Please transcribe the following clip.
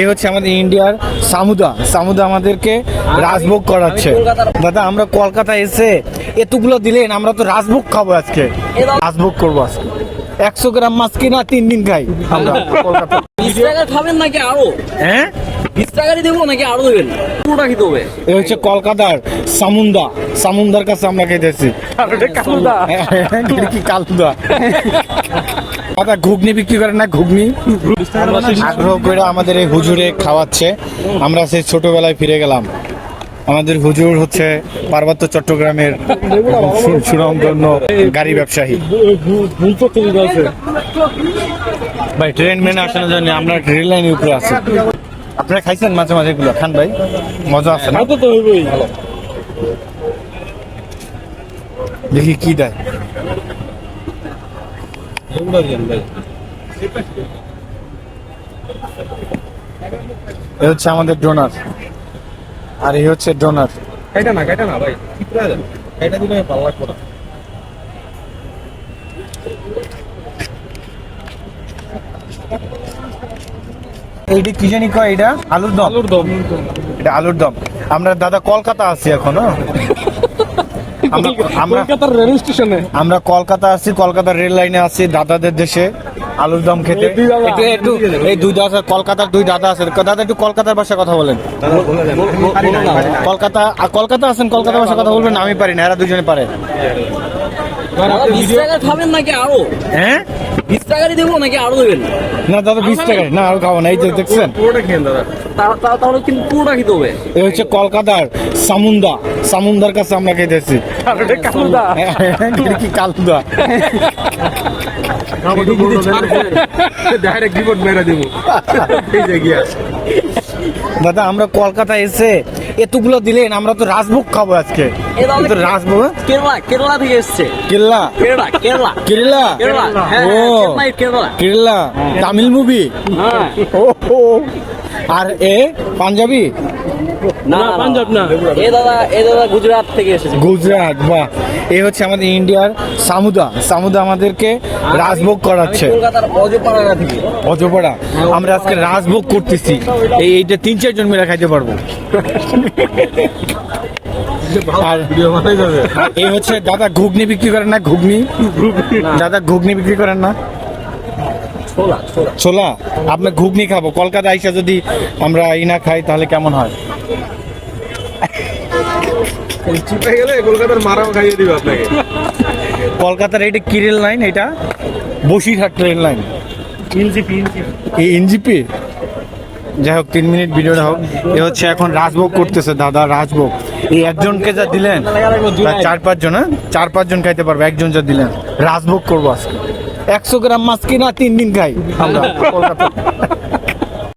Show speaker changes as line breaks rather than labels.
এই হচ্ছে আমাদের ইন্ডিয়ার সামুদা। সামুদা আমাদেরকে রাজভোগ করাচ্ছে। দাদা আমরা কলকাতা এসে এতগুলো দিলেন আমরা তো রাজভোগ খাব আজকে। রাজভোগ করব আজকে। একশো গ্রাম মাছ কিনা তিন দিন খাই আমরা কলকাতা
খাবেন নাকি আরও?
হ্যাঁ?
বিশ টাকারই দেবো নাকি আরও দেবেন? পুরোটা খেতে হবে।
এই হচ্ছে কলকাতার সামুন্দা। সামুন্দার কাছে আমরা খেতেছি। এটা কি কালুদা। দাদা ঘুগনি বিক্রি করে না ঘুগনি? আগ্রহ করে আমাদের এই হুজুরে খাওয়াচ্ছে। আমরা সেই ছোটবেলায় ফিরে গেলাম। আমাদের হুজুর হচ্ছে পার্বত্য চট্টগ্রামের সুনামধন্য গাড়ি ব্যবসায়ী। ভাই ট্রেন মেনে আসানোর জন্য আমরা রেল লাইনের উপরে আছি। আপনারা খাইছেন মাঝে মাঝে এগুলো? খান ভাই মজা আছে না? দেখি কি দেয়। এ হচ্ছে আমাদের ডোনার আর এই হচ্ছে ডোনার
কাইটা না কাইটা না ভাই কাইটা দিলে ভালো লাগবে না।
এইটা কি জানি কয় এটা? আলুর দম।
আলুর দম।
এটা আলুর দম। আমরা দাদা কলকাতা আছি এখন? আমরা কলকাতা
কলকাতার রেল স্টেশনে
আমরা কলকাতা আছি কলকাতার রেল লাইনে আছি দাদাদের দেশে। আলুর দম খেতে।
এই দুই দাদা।
একটু একটু এই দুই দাদা কলকাতার দুই দাদা আছে দাদা একটু কলকাতার ভাষায় কথা বলেন। কলকাতা আর কলকাতা আছেন কলকাতার ভাষায় কথা বলবেন আমি পারি না এরা দুজনে পারে।
খাবেন নাকি আরও?
হ্যাঁ?
বিশ টাকারই দেবো নাকি আরও দেবেন?
না দাদা বিশ টাকা না আর খাব না এই যে দেখছেন?
পুরোটা খেয়ে দাদা।
তা- তা- তাহলে কিন্তু পুরোটা খেতে হবে।
এই হচ্ছে কলকাতার সামুন্দা। সামুন্দার কাছে আমরা খেতেছি।
কালুদা।
এটা কি কালুদা?
ডাইরেক্ট রিপোর্ট মেরে দেবো। এই যে গিয়া
দাদা আমরা কলকাতা এসে এতগুলো দিলেন আমরা তো রাজভোগ খাব আজকে। রাজভোগ?
কেরলা কেরলা থেকে এসছে। কেরলা? কেরলা
কেরলা।
কেরলা?
ও।
কেরলা।
কেরলা তামিল মুভি
হ্যাঁ।
ও ও। আর এ পাঞ্জাবি?
না পাঞ্জাব না। এ দাদা এ দাদা গুজরাট থেকে এসেছে।
গুজরাট বাহ। এই হচ্ছে আমাদের ইন্ডিয়ার সামুদা। সামুদা আমাদেরকে রাজভোগ করাচ্ছে।
কলকাতার অজপাড়া থেকে।
অজপাড়া। আমরা আজকে রাজভোগ করতেছি। এই এইটা তিন চারজন মিলে খাইতে পারব। আর
ভিডিও বানাই যাবে
এই হচ্ছে দাদা ঘুগনি বিক্রি করেন না? ঘুগনি? দাদা ঘুগনি বিক্রি করেন না?
ছোলা
আপনি ঘুগনি খাব। কলকাতা আইসা যদি আমরা ই না খাই তাহলে কেমন হয়?
চিপে গেলে কলকাতার মারাও খাইয়ে দিবে আপনাকে।
কলকাতার এটা কি রেল লাইন এটা? Basirhat rail line. এই এনজিপি যাই হোক তিন মিনিট ভিডিওটা হোক। এ হচ্ছে এখন রাজভোগ করতেছে দাদা রাজভোগ। এই একজনকে যা দিলেন চার পাঁচজন হ্যাঁ? চার পাঁচজন খাইতে পারবে একজন যা দিলেন। রাজভোগ করব আজকে। একশো গ্রাম মাছ কিনা তিন দিন খাই আমরা। কলকাতা।